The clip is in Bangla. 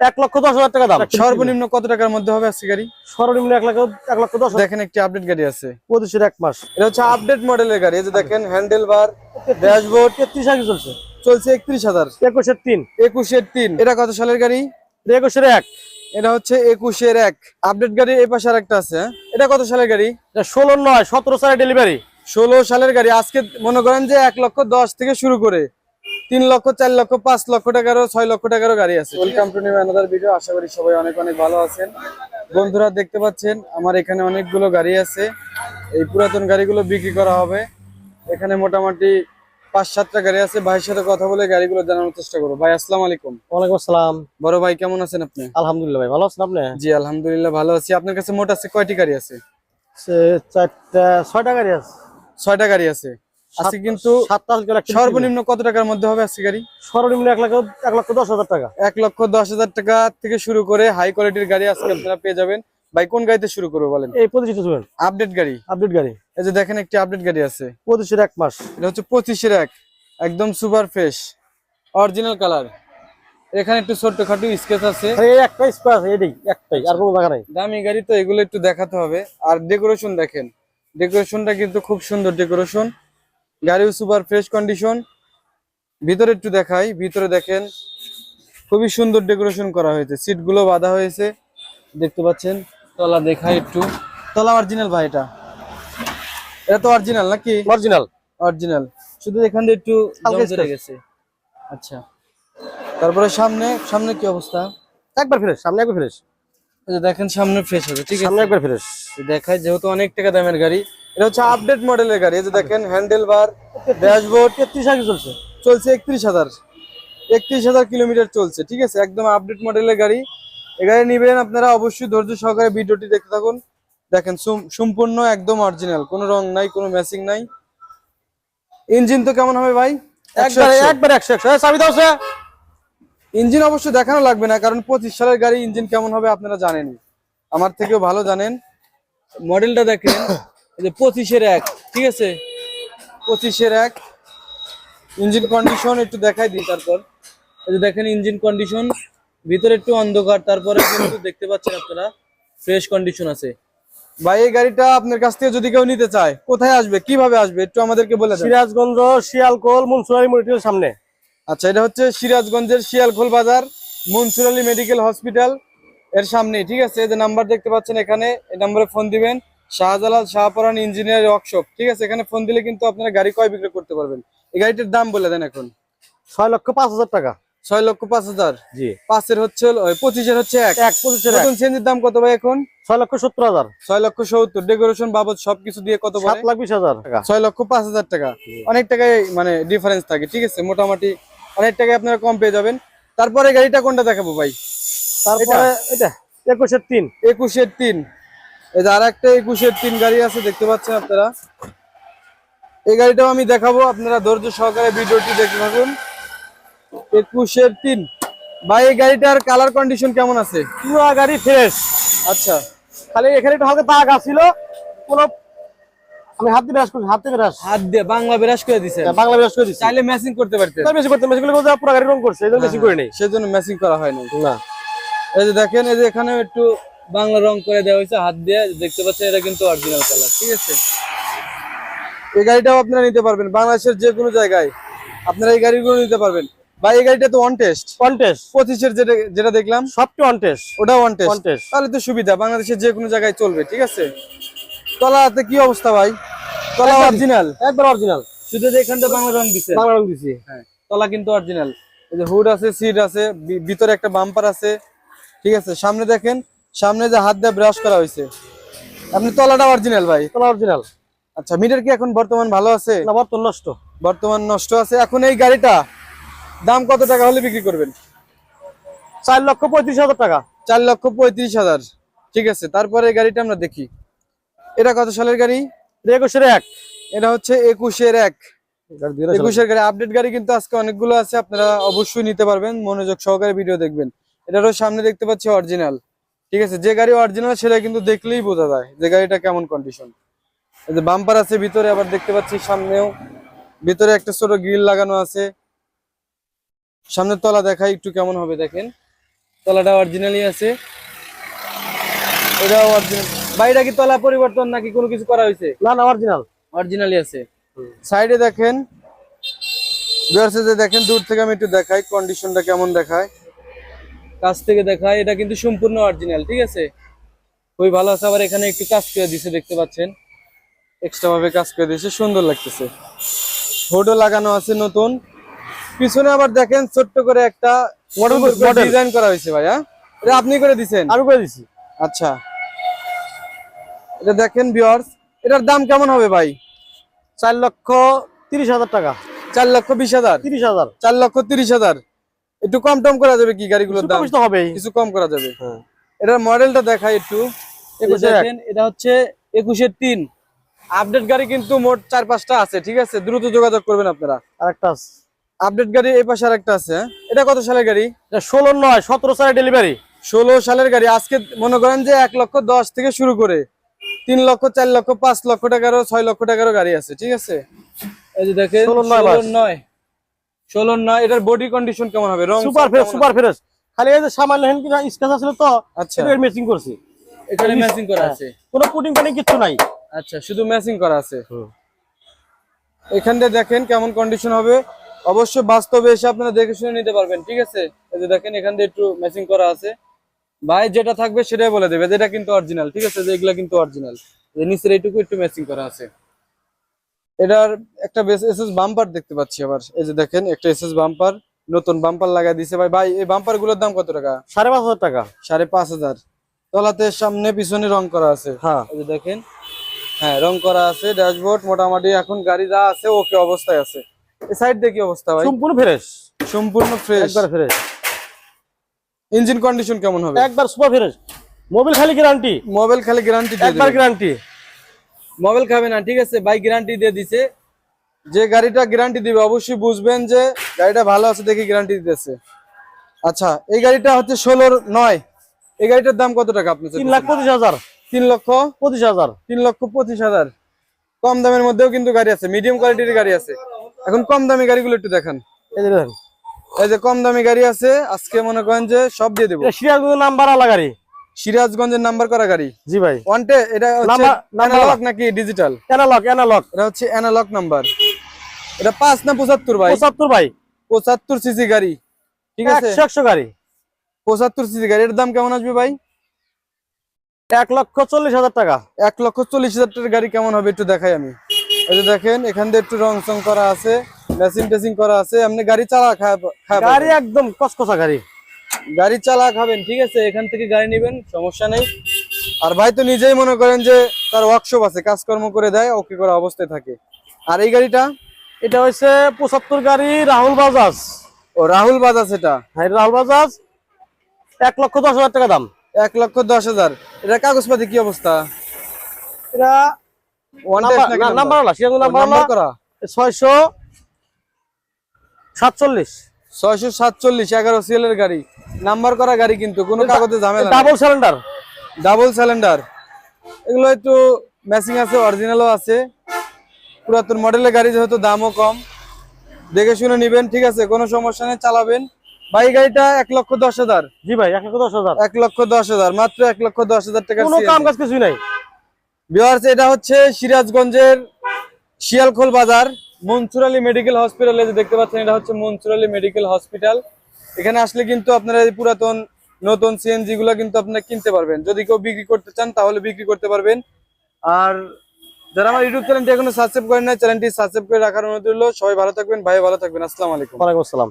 এক লক্ষ দশ হাজার টাকা দাম। সর্বনিম্ন কত টাকার মধ্যে হবে আজকে গাড়ি? সর্বনিম্ন এক লক্ষ এক লক্ষ দশ হাজার। দেখেন একটি আপডেট গাড়ি আছে। পঁচিশের এক মাস। এটা হচ্ছে আপডেট মডেলের গাড়ি। এই যে দেখেন হ্যান্ডেল বার ড্যাশবোর্ড তেত্রিশ আগে চলছে। চলছে একত্রিশ হাজার। একুশের তিন। একুশের তিন। এটা কত সালের গাড়ি? একুশের এক। এটা হচ্ছে একুশের এক। আপডেট গাড়ি এই পাশে আরেকটা আছে হ্যাঁ? এটা কত সালের গাড়ি? এটা ষোলো নয় সতেরো সালে ডেলিভারি ষোলো সালের গাড়ি। আজকে মনে করেন যে এক লক্ষ দশ থেকে শুরু করে। তিন লক্ষ চার লক্ষ পাঁচ লক্ষ টাকারও ছয় লক্ষ টাকারও গাড়ি আছে। Welcome to new another video আশা করি সবাই অনেক অনেক ভালো আছেন। বন্ধুরা দেখতে পাচ্ছেন আমার এখানে অনেকগুলো গাড়ি আছে। এই পুরাতন গাড়িগুলো বিক্রি করা হবে। এখানে মোটামুটি পাঁচ সাতটা গাড়ি আছে। ভাইয়ের সাথে কথা বলে গাড়িগুলো জানানোর চেষ্টা করব। ভাই আসসালাম আলাইকুম। ওয়ালাইকুম আসসালাম। বড় ভাই কেমন আছেন আপনি? আলহামদুলিল্লাহ ভাই ভালো আছেন আপনি? জি আলহামদুলিল্লাহ ভালো আছি। আপনার কাছে মোট আছে কয়টি গাড়ি আছে? সে চারটা ছয়টা গাড়ি আছে। ছয়টা গাড়ি আছে। আজকে কিন্তু সর্বনিম্ন কত টাকার মধ্যে হবে আজকে গাড়ি? সর্বনিম্ন এক লক্ষ এক লক্ষ দশ হাজার টাকা। এক লক্ষ দশ হাজার টাকা থেকে শুরু করে হাই কোয়ালিটির গাড়ি আজকে আপনারা পেয়ে যাবেন। ভাই কোন গাড়িতে শুরু করব বলেন? এই পঁচিশে আপডেট গাড়ি। আপডেট গাড়ি। এই যে দেখেন একটি আপডেট গাড়ি আছে। পঁচিশের এক মাস। এটা হচ্ছে পঁচিশের এক একদম সুপার ফ্রেশ অরিজিনাল কালার এখানে একটু ছোট্ট খাটো স্কেচ আছে এই একটাই স্পেস আছে এটাই একটাই আর কোনো জায়গা নাই। দামি গাড়ি তো এগুলো একটু দেখাতে হবে। আর ডেকোরেশন দেখেন। ডেকোরেশনটা কিন্তু খুব সুন্দর ডেকোরেশন গাড়িও সুপার ফ্রেশ কন্ডিশন। ভিতরে একটু দেখাই ভিতরে দেখেন খুবই সুন্দর ডেকোরেশন করা হয়েছে। সিটগুলো বাঁধা হয়েছে দেখতে পাচ্ছেন? তলা দেখাই একটু। তলা অরিজিনাল ভাই এটা। এটা তো অরিজিনাল নাকি? অরিজিনাল অরিজিনাল শুধু এখান দিয়ে একটু গেছে। আচ্ছা। তারপরে সামনে সামনে কি অবস্থা? একবার ফ্রেশ সামনে একবার ফ্রেশ দেখেন সামনে ফ্রেশ হবে ঠিক আছে? সামনে একবার ফ্রেশ দেখায় যেহেতু অনেক টাকা দামের গাড়ি এটা হচ্ছে আপডেট মডেলের গাড়ি এই যে দেখেন হ্যান্ডেল বার ড্যাশবোর্ড তেত্রিশ আগে চলছে। চলছে একত্রিশ হাজার। একত্রিশ হাজার কিলোমিটার চলছে ঠিক আছে? একদম আপডেট মডেলের গাড়ি। এই গাড়ি নিবেন আপনারা অবশ্যই ধৈর্য সহকারে ভিডিওটি দেখতে থাকুন। দেখেন সুম- সম্পূর্ণ একদম অরিজিনাল কোনো রং নাই কোনো ম্যাচিং নাই। ইঞ্জিন তো কেমন হবে ভাই? একবার একশো। একবার একশো চাবি দাও ইঞ্জিন অবশ্য দেখানো লাগবে না কারণ পঁচিশ সালের গাড়ি ইঞ্জিন কেমন হবে আপনারা জানেনই। আমার থেকেও ভালো জানেন। মডেলটা দেখেন। এই যে পঁচিশের এক ঠিক আছে? পঁচিশের এক ইঞ্জিন কন্ডিশন একটু দেখাই দিই তারপর। এই যে দেখেন ইঞ্জিন কন্ডিশন ভিতরে একটু অন্ধকার তারপরে কিন্তু দেখতে পাচ্ছেন আপনারা ফ্রেশ কন্ডিশন আছে। ভাই এই গাড়িটা আপনার কাছ থেকে যদি কেউ নিতে চায় কোথায় আসবে? কীভাবে আসবে? একটু আমাদেরকে বলে দেন। সিরাজগঞ্জ শিয়ালকোল মুন্সুরারি মনিটরের সামনে। আচ্ছা এটা হচ্ছে সিরাজগঞ্জের শিয়ালকোল বাজার মনসুর আলী মেডিকেল হসপিটাল এর সামনে ঠিক আছে? এই যে নাম্বার দেখতে পাচ্ছেন এখানে এই নাম্বারে ফোন দিবেন। শাহজালাল শাহপরান ইঞ্জিনিয়ার ওয়ার্কশপ ঠিক আছে এখানে ফোন দিলে কিন্তু আপনারা গাড়ি কয় বিক্রি করতে পারবেন? এই গাড়িটার দাম বলে দেন এখন। ছয় লক্ষ পাঁচ হাজার টাকা। ছয় লক্ষ পাঁচ হাজার। জি। পাঁচের হচ্ছে পঁচিশের হচ্ছে এক। এক পঁচিশের নতুন চেঞ্জের দাম কত ভাই এখন? ছয় লক্ষ সত্তর হাজার। ছয় লক্ষ সত্তর। ডেকোরেশন বাবদ সবকিছু দিয়ে কত সাত লাখ বিশ হাজার টাকা। ছয় লক্ষ পাঁচ হাজার টাকা। অনেক টাকায় মানে ডিফারেন্স থাকে ঠিক আছে? মোটামুটি অনেক টাকায় আপনারা কম পেয়ে যাবেন। তারপরে গাড়িটা কোনটা দেখাবো ভাই? তারপরে এটা একুশের তিন। একুশের তিন। এই যে আর একটা একুশের তিন গাড়ি আছে দেখতে পাচ্ছেন আপনারা? এই গাড়িটাও আমি দেখাবো আপনারা ধৈর্য সহকারে ভিডিওটি দেখতে থাকুন। একুশের তিন। ভাই এই গাড়িটার কালার কন্ডিশন কেমন আছে? পুরো গাড়ি ফ্রেশ আচ্ছা। খালি এখানে একটু হালকা দাগ আছিল কোনো আমি হাত দিয়ে ব্রাশ হাত দিয়ে ব্রাশ হাত দিয়ে বাংলা বিরাজ করে দিছে বাংলা ব্রাশ করে চাইলে ম্যাচিং করতে করতে করলে পুরো গাড়ি রং করছে করে নেই সেজন্য ম্যাচিং করা হয়নি। না। এই যে দেখেন এই যে এখানে একটু বাংলা রং করে দেওয়া হয়েছে হাত দিয়ে দেখতে পাচ্ছেন এটা কিন্তু অরিজিনাল কালার ঠিক আছে? এই গাড়িটাও আপনারা নিতে পারবেন বাংলাদেশের যে কোনো জায়গায় আপনারা এই গাড়িগুলো নিতে পারবেন। বা এই গাড়িটা তো অন টেস্ট কন্টেস্ট পঁচিশের যেটা যেটা দেখলাম সবটি কন্টেস্ট ওটা অন টেস্ট তাহলে তো সুবিধা বাংলাদেশের যে কোনো জায়গায় চলবে ঠিক আছে? তলাতে কি অবস্থা ভাই? তলা অরিজিনাল একবার অরিজিনাল শুধু যে এখানটা বাংলা রং দিচ্ছে বাংলা রং দিছি। হ্যাঁ তলা কিন্তু অরিজিনাল এই যে হুড আছে সিট আছে ভিতরে একটা বাম্পার আছে ঠিক আছে? সামনে দেখেন সামনে যে হাত দিয়ে ব্রাশ করা হয়েছে। আপনি তলাটা অরিজিনাল ভাই। তলা অরিজিনাল আচ্ছা মিটার কি এখন বর্তমান ভালো আছে? না বর্তমান নষ্ট। বর্তমান নষ্ট আছে। এখন এই গাড়িটা দাম কত টাকা হলে বিক্রি করবেন? চার লক্ষ পঁয়ত্রিশ হাজার টাকা। চার লক্ষ পঁয়ত্রিশ হাজার। ঠিক আছে তারপরে এই গাড়িটা আমরা দেখি। এটা কত সালের গাড়ি? একুশের এক। এটা হচ্ছে একুশের এক। একুশের গাড়ি আপডেট গাড়ি কিন্তু আজকে অনেকগুলো আছে আপনারা অবশ্যই নিতে পারবেন। মনোযোগ সহকারে ভিডিও দেখবেন। এটারও সামনে দেখতে পাচ্ছি অরিজিনাল ঠিক আছে যে গাড়ি অরিজিনাল সেটা কিন্তু দেখলেই বোঝা যায় যে গাড়িটা কেমন কন্ডিশন এই যে বাম্পার আছে ভিতরে আবার দেখতে পাচ্ছি সামনেও। ভিতরে একটা ছোট গ্রিল লাগানো আছে। সামনের তলা দেখাই একটু কেমন হবে দেখেন। তলাটা অরিজিনালই আছে। এটাও অরিজিনাল বাইরে কি তলা পরিবর্তন নাকি কোনো কিছু করা হয়েছে? না না অরিজিনাল অরিজিনালই আছে। সাইডে দেখেন দেখেন দূর থেকে আমি একটু দেখাই কন্ডিশনটা কেমন দেখায়। কাছ থেকে দেখায় এটা কিন্তু সম্পূর্ণ অরিজিনাল ঠিক আছে? খুবই ভালো আছে আবার এখানে একটু কাজ করে দিছে দেখতে পাচ্ছেন। এক্সট্রা ভাবে কাজ করে দিয়েছে সুন্দর লাগতেছে। হোডও লাগানো আছে নতুন। পিছনে আবার দেখেন ছোট্ট করে একটা ডিজাইন করা হয়েছে ভাই হ্যাঁ এটা আপনি করে দিছেন? আমি করে দিছি। আচ্ছা। এটা দেখেন ভিউয়ার্স এটার দাম কেমন হবে ভাই? চার লক্ষ তিরিশ হাজার টাকা। চার লক্ষ বিশ হাজার। তিরিশ হাজার। চার লক্ষ তিরিশ হাজার। একটু কম টম করা যাবে কি গাড়িগুলোর দাম? তো হবেই। কিছু কম করা যাবে। হ্যাঁ। এটার মডেলটা দেখাই একটু। দেখেন এটা হচ্ছে একুশের তিন। আপডেট গাড়ি কিন্তু মোট চার পাঁচটা আছে ঠিক আছে? দ্রুত যোগাযোগ করবেন আপনারা। আরেকটা আছে। আপডেট গাড়ি এই পাশে আরেকটা আছে হ্যাঁ? এটা কত সালের গাড়ি? এটা ষোলো নয় সতেরো সালে ডেলিভারি ষোলো সালের গাড়ি। আজকে মনে করেন যে এক লক্ষ দশ থেকে শুরু করে তিন লক্ষ চার লক্ষ পাঁচ লক্ষ টাকারও ছয় লক্ষ টাকারও গাড়ি আছে ঠিক আছে? এই যে দেখেন ষোলোর নয়। নয়। ষোলোর নয় এটার বডি কন্ডিশন কেমন হবে? রং সুপার ফ্রেশ সুপার ফ্রেশ খালি এই যে সামান্য হেন কিনা স্কেচ আছিল তো আচ্ছা। এটা মেচিং করছি। এখানে ম্যাচিং করা আছে। কোনো পুটিং পানি কিছু নাই। আচ্ছা শুধু ম্যাচিং করা আছে। এখান দিয়ে দেখেন কেমন কন্ডিশন হবে। অবশ্যই বাস্তবে এসে আপনারা দেখে শুনে নিতে পারবেন ঠিক আছে? এই যে দেখেন এখান দিয়ে একটু ম্যাচিং করা আছে। ভাই যেটা থাকবে সেটাই বলে দেবে যেটা কিন্তু অরিজিনাল ঠিক আছে? যে এগুলা কিন্তু অরিজিনাল নিচের এইটুকু একটু ম্যাচিং করা আছে। এটার একটা বেশ এসএস বাম্পার দেখতে পাচ্ছি আবার। এই যে দেখেন একটা এসএস বাম্পার নতুন বাম্পার লাগাই দিছে। ভাই ভাই এই বাম্পারগুলোর দাম কত টাকা? সাড়ে পাঁচ হাজার টাকা। সাড়ে পাঁচ হাজার। তলাতে সামনে পিছনে রং করা আছে। হ্যাঁ। এই যে দেখেন হ্যাঁ রং করা আছে ড্যাশবোর্ড মোটামুটি এখন গাড়ি যা আছে ওকে অবস্থায় আছে। এই সাইড দিয়ে কি অবস্থা ভাই? সম্পূর্ণ ফ্রেশ সম্পূর্ণ ফ্রেশ একবার ফ্রেশ ইঞ্জিন কন্ডিশন কেমন হবে? একবার সুপার ফ্রেশ মোবিল খালি গ্যারান্টি মোবাইল খালি গ্যারান্টি একবার গ্যারান্টি মোবাইল খাবে না ঠিক আছে? বাইক গ্যারান্টি দিয়ে দিছে। যে গাড়িটা গ্যারান্টি দিবে অবশ্যই বুঝবেন যে গাড়িটা ভালো আছে দেখে গ্যারান্টি দিতেছে। আচ্ছা এই গাড়িটা হচ্ছে ষোলোর নয়। এই গাড়িটার দাম কত টাকা আপনি তিন লাখ পঁচিশ হাজার। তিন লক্ষ পঁচিশ হাজার। তিন লক্ষ পঁচিশ হাজার। কম দামের মধ্যেও কিন্তু গাড়ি আছে মিডিয়াম কোয়ালিটির গাড়ি আছে। এখন কম দামি গাড়িগুলো একটু দেখান। এই যে দেখেন। এই যে কম দামি গাড়ি আছে আজকে মনে করেন যে সব দিয়ে দেবো। সিরাজগঞ্জ নাম্বার আলা গাড়ি। সিরাজগঞ্জের নাম্বার করা গাড়ি? জি ভাই। ওয়ানটে এটা হচ্ছে অ্যানালগ নাকি ডিজিটাল অ্যানালগ অ্যানালগ এটা হচ্ছে অ্যানালগ নাম্বার এটা পাঁচ না পঁচাত্তর ভাই? পঁচাত্তর ভাই। পঁচাত্তর সিসি গাড়ি। ঠিক আছে? একশো একশো গাড়ি। পঁচাত্তর সিসি গাড়ি। এর দাম কেমন আসবে ভাই? এক লক্ষ চল্লিশ হাজার টাকা। এক লক্ষ চল্লিশ হাজার টাকার গাড়ি কেমন হবে একটু দেখাই আমি। এই যে দেখেন এখান দিয়ে একটু রং চং করা আছে মেশিন টেসিং করা আছে। আপনি গাড়ি চালা খায় খায় গাড়ি একদম কসকসা গাড়ি। গাড়ি চালা খাবেন ঠিক আছে? এখান থেকে গাড়ি নেবেন সমস্যা নেই। আর ভাই তো নিজেই মনে করেন যে তার ওয়ার্কশপ আছে কাজকর্ম করে দেয় ওকে করা অবস্থায় থাকে। আর এই গাড়িটা? এটা হচ্ছে পঁচাত্তর গাড়ি রাহুল বাজাজ। ও রাহুল বাজাজ এটা? হ্যাঁ রাহুল বাজাজ। এক লক্ষ দশ হাজার টাকা দাম। এক লক্ষ দশ হাজার। এটা কাগজপাতি কি অবস্থা? এটা ছয়শো সাতচল্লিশ। ছয়শো সাতচল্লিশ এগারো সিএলের গাড়ি। নাম্বার করা গাড়ি কিন্তু কোনো কাগজে ঝামেলা ডাবল সিলিন্ডার ডাবল সিলিন্ডার এগুলো একটু ম্যাচিং আছে অরিজিনালও আছে। পুরাতন মডেলের গাড়ি যেহেতু দামও কম। দেখে শুনে নিবেন ঠিক আছে কোনো সমস্যা নেই চালাবেন। ভাই গাড়িটা এক লক্ষ দশ হাজার। জি ভাই এক লক্ষ দশ হাজার। এক লক্ষ দশ হাজার মাত্র এক লক্ষ দশ হাজার টাকা কোনো কাম কাজ কিছুই নাই। বিহার এটা হচ্ছে সিরাজগঞ্জের শিয়ালখোল বাজার মনসুরালি মেডিকেল হসপিটালে যে দেখতে পাচ্ছেন এটা হচ্ছে মনসুরালি মেডিকেল হসপিটাল। এখানে আসলে কিন্তু আপনারা এই পুরাতন, নতুন সিএনজি গুলো কিন্তু আপনারা কিনতে পারবেন। যদি কেউ বিক্রি করতে চান, তাহলে বিক্রি করতে পারবেন। আর যারা আমার ইউটিউব চ্যানেলটি এখনও সাবস্ক্রাইব করেন না চ্যানেলটি সাবস্ক্রাইব করে রাখার অনুরোধ রইল। সবাই ভালো থাকবেন, ভাই ভালো থাকবেন। আসসালামু আলাইকুম। ওয়ালাইকুম আসসালাম।